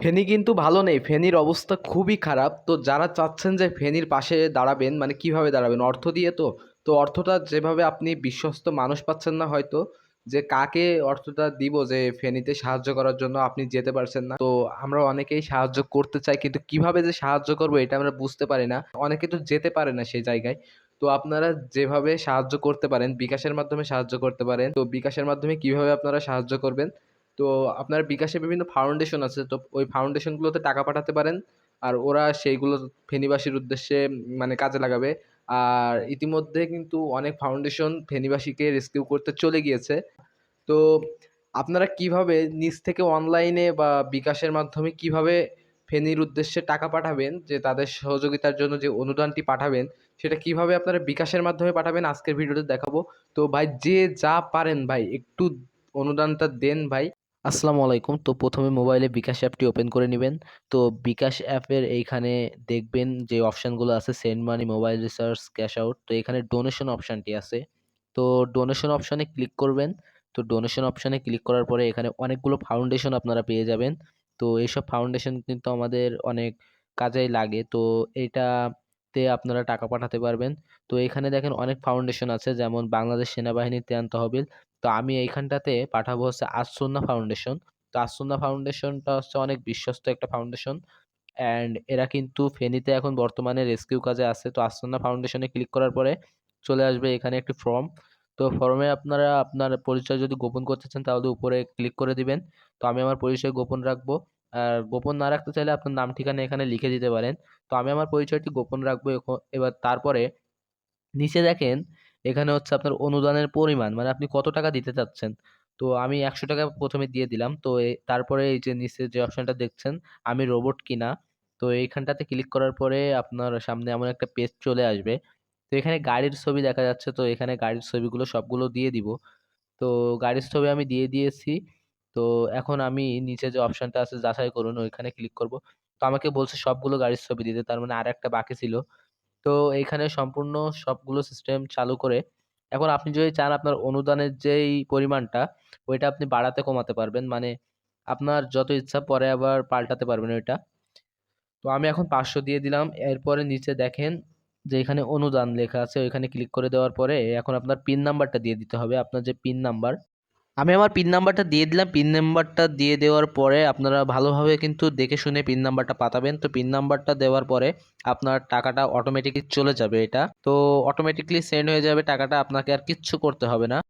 ফেনী কিন্তু ভালো নেই। ফেনীর অবস্থা খুবই খারাপ। তো যারা চাচ্ছেন যে ফেনীর পাশে দাঁড়াবেন মানে কীভাবে দাঁড়াবেন? অর্থ দিয়ে তো? তো অর্থটা যেভাবে আপনি বিশ্বস্ত মানুষ পাচ্ছেন না হয়তো, যে কাকে অর্থটা দিব যে ফেনীতে সাহায্য করার জন্য আপনি যেতে পারছেন না। তো আমরা অনেকেই সাহায্য করতে চাই, কিন্তু কীভাবে যে সাহায্য করব এটা আমরা বুঝতে পারি না। অনেকে তো যেতে পারে না সেই জায়গায়। তো আপনারা যেভাবে সাহায্য করতে পারেন, বিকাশের মাধ্যমে সাহায্য করতে পারেন, তো বিকাশের মাধ্যমে কীভাবে আপনারা সাহায্য করবেন? তো আপনার বিকাশে বিভিন্ন ফাউন্ডেশন আছে, তো ওই ফাউন্ডেশনগুলোতে টাকা পাঠাতে পারেন। আর ওরা সেইগুলো ফেনীবাসীর উদ্দেশ্যে মানে কাজে লাগাবে। আর ইতিমধ্যে কিন্তু অনেক ফাউন্ডেশন ফেনীবাসীকে রেস্কিউ করতে চলে গিয়েছে। তো আপনারা কীভাবে নিজ থেকে অনলাইনে বা বিকাশের মাধ্যমে কীভাবে ফেনীর উদ্দেশ্যে টাকা পাঠাবেন, যে তাদের সহযোগিতার জন্য যে অনুদানটি পাঠাবেন, সেটা কীভাবে আপনারা বিকাশের মাধ্যমে পাঠাবেন, আজকের ভিডিওতে দেখাবো। তো ভাই, যে যা পারেন ভাই, একটু অনুদানটা দেন ভাই। আসসালামু আলাইকুম। তো প্রথমে মোবাইলে বিকাশ অ্যাপটি ওপেন করে নেবেন। তো বিকাশ অ্যাপের এইখানে দেখবেন যে অপশানগুলো আছে, send money, mobile recharge, cash out. তো এখানে ডোনেশন অপশানটি আছে। তো ডোনেশন অপশানে ক্লিক করবেন। তো ডোনেশন অপশানে ক্লিক করার পরে এখানে অনেকগুলো ফাউন্ডেশন আপনারা পেয়ে যাবেন। তো এইসব ফাউন্ডেশন কিন্তু আমাদের অনেক কাজেই লাগে। তো এইটাতে আপনারা টাকা পাঠাতে পারবেন। তো এখানে দেখেন অনেক ফাউন্ডেশন আছে, যেমন বাংলাদেশ সেনাবাহিনীর ত্রাণ তহবিল। তো আমি এইখানটাতে পাঠাবো হচ্ছে আসন্না ফাউন্ডেশন তো আসন্না ফাউন্ডেশনটা হচ্ছে অনেক বিশ্বস্ত একটা ফাউন্ডেশন অ্যান্ড এরা কিন্তু ফেনীতে এখন বর্তমানে রেস্কিউ কাজে আছে। তো আসন্না ফাউন্ডেশনে ক্লিক করার পরে চলে আসবে এখানে একটি ফর্ম তো ফর্মে আপনারা আপনার পরিচয় যদি গোপন করতে চান তাহলে উপরে ক্লিক করে দিবেন। তো আমি আমার পরিচয় গোপন রাখব। আর গোপন না রাখতে চাইলে আপনার নাম ঠিকানা এখানে লিখে দিতে পারেন। তো আমি আমার পরিচয়টি গোপন রাখব এবার তারপরে নিচে দেখেন এখানে হচ্ছে আপনার অনুদানের পরিমাণ মানে আপনি কত টাকা দিতে চাচ্ছেন? তো আমি একশো টাকা প্রথমে দিয়ে দিলাম। তো তারপরে এই যে নিচে যে অপশনটা দেখছেন, আমি রোবট কিনা? তো এইখানটাতে ক্লিক করার পরে আপনার সামনে এমন একটা পেজ চলে আসবে। তো এখানে গাড়ির ছবি দেখা যাচ্ছে। তো এখানে গাড়ির ছবিগুলো সবগুলো দিয়ে দিব। তো গাড়ির ছবি আমি দিয়ে দিয়েছি। তো এখন আমি নিচে যে অপশানটা আছে, যাচাই করুন, ওইখানে ক্লিক করব। তো আমাকে বলছে সবগুলো গাড়ির ছবি দিতে। তার মানে আর একটা বাকি ছিল। তো এইখানে সম্পূর্ণ সবগুলো সিস্টেম চালু করে। এখন আপনি যদি চান আপনার অনুদানের যেই পরিমাণটা, ওইটা আপনি বাড়াতে কমাতে পারবেন। মানে আপনার যত ইচ্ছা পরে আবার পাল্টাতে পারবেন ওইটা। তো আমি এখন পাঁচশো দিয়ে দিলাম। এরপরে নিচে দেখেন যে এখানে অনুদান লেখা আছে। ওইখানে ক্লিক করে দেওয়ার পরে এখন আপনার পিন নাম্বারটা দিয়ে দিতে হবে। আপনার যে পিন নাম্বার আমি আমার পিন নাম্বারটা দিয়ে দিলাম। পিন নাম্বারটা দিয়ে দেওয়ার পরে আপনারা ভালোভাবে কিন্তু দেখে শুনে পিন নাম্বারটা পাতাবেন তো পিন নাম্বারটা দেওয়ার পরে আপনার টাকাটা অটোমেটিকলি চলে যাবে এটা। তো অটোমেটিকলি সেন্ড হয়ে যাবে। টাকাটা আপনাকে আর কিচ্ছু করতে হবে না।